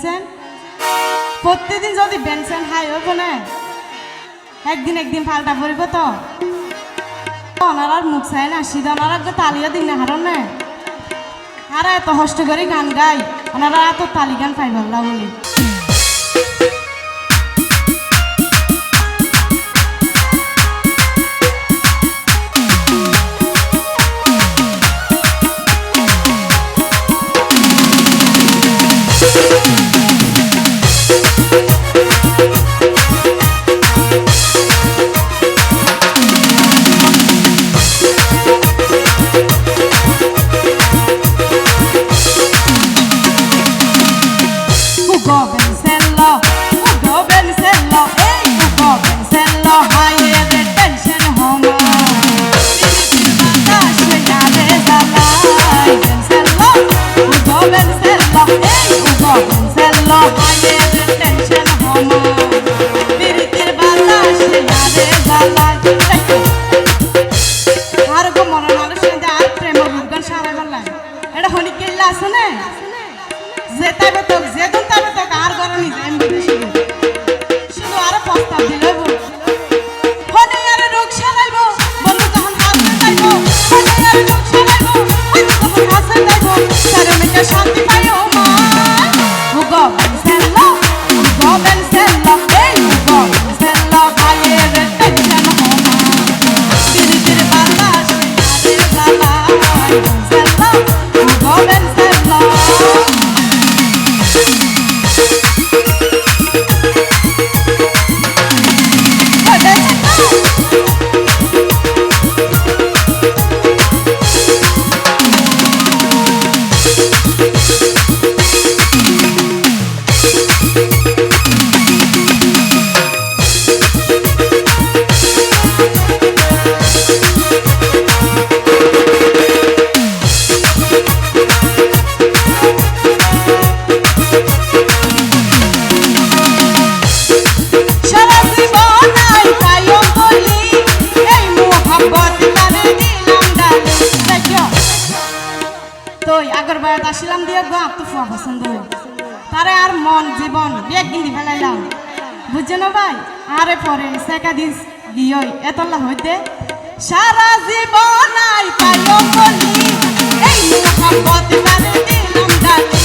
Benson প্রত্যেকদিন যদি Benson high হইব না, একদিন একদিন পাল্টা পড়ব তো। ওনার আর মুখ চাই না, সিধা ওনার আগে তালিও দিন না হারণ না। আর এত কষ্ট করে গান গাই ওনারা এত তালি গান পাইবার বলি la la la আসলাম দিয়ে গো আত্মফুয়া পছন্দ তারে আর মন, জীবন, বিয়ে কিনি ফেলাইলাম। বুঝছে না ভাই? আরে পরে সেকা দিস দিয়ে এতলা হইতে। সারা জীবন আই তাই এই মুখ দিলাম ডাকি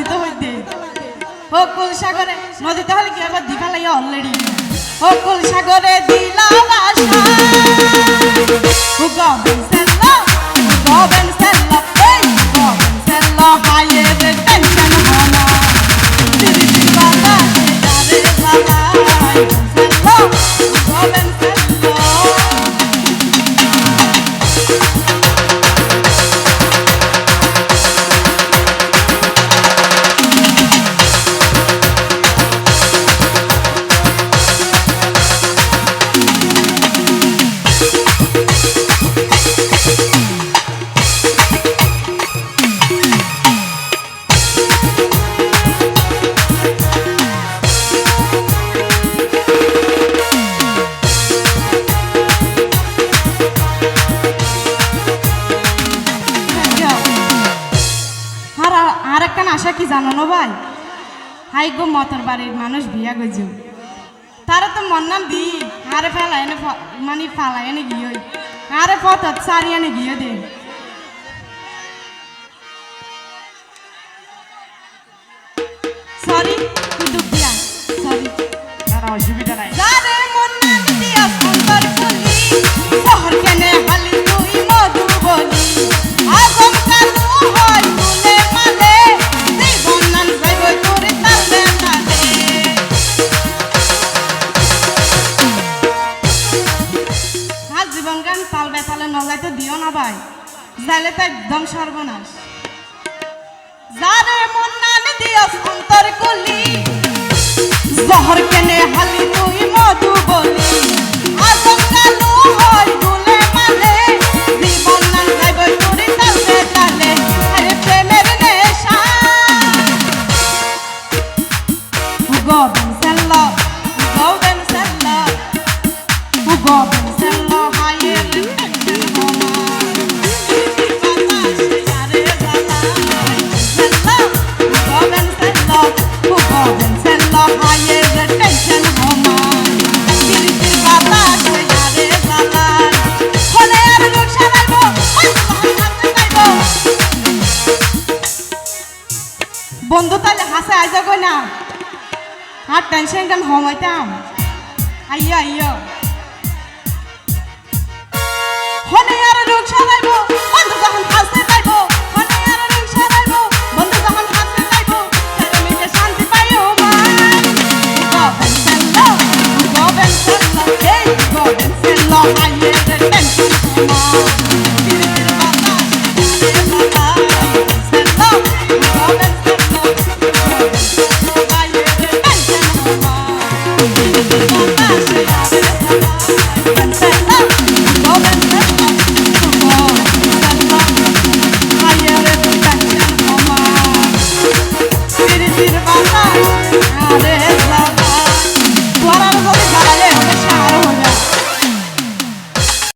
নদীতে হইতে। হোক কোন সাগরে নদীতে হলে কি আবার দিবা লাগে অলরেডি হোক কোন সাগরে দিলাম আশা গবেন সেল্লা গবেন সেল্লা, এই সেল্লা হাইয়ে টেনশন ভাই হাই গো মতর বাড়ির মানুষ, বিয়া গজু। তারা তো মন নাম দি, আরে ফেলায় এনে মানে ফালায় এনে গিয়ে আরে পথ সারি এনে গিয়ে দে। সরি দুঃখ দিয়া। সরি অসুবিধা নাই। নগাইতে জালে তো একদম সর্বনাশ। যারে মন না জহর কেনে হালি তুই না আর টেনশন গান হমাইতাম আইয়া আইয়া হনে আর রোগ সারাইব বন্ধু যখন তারে মিলে শান্তি পাইও মান হাইয়ে রে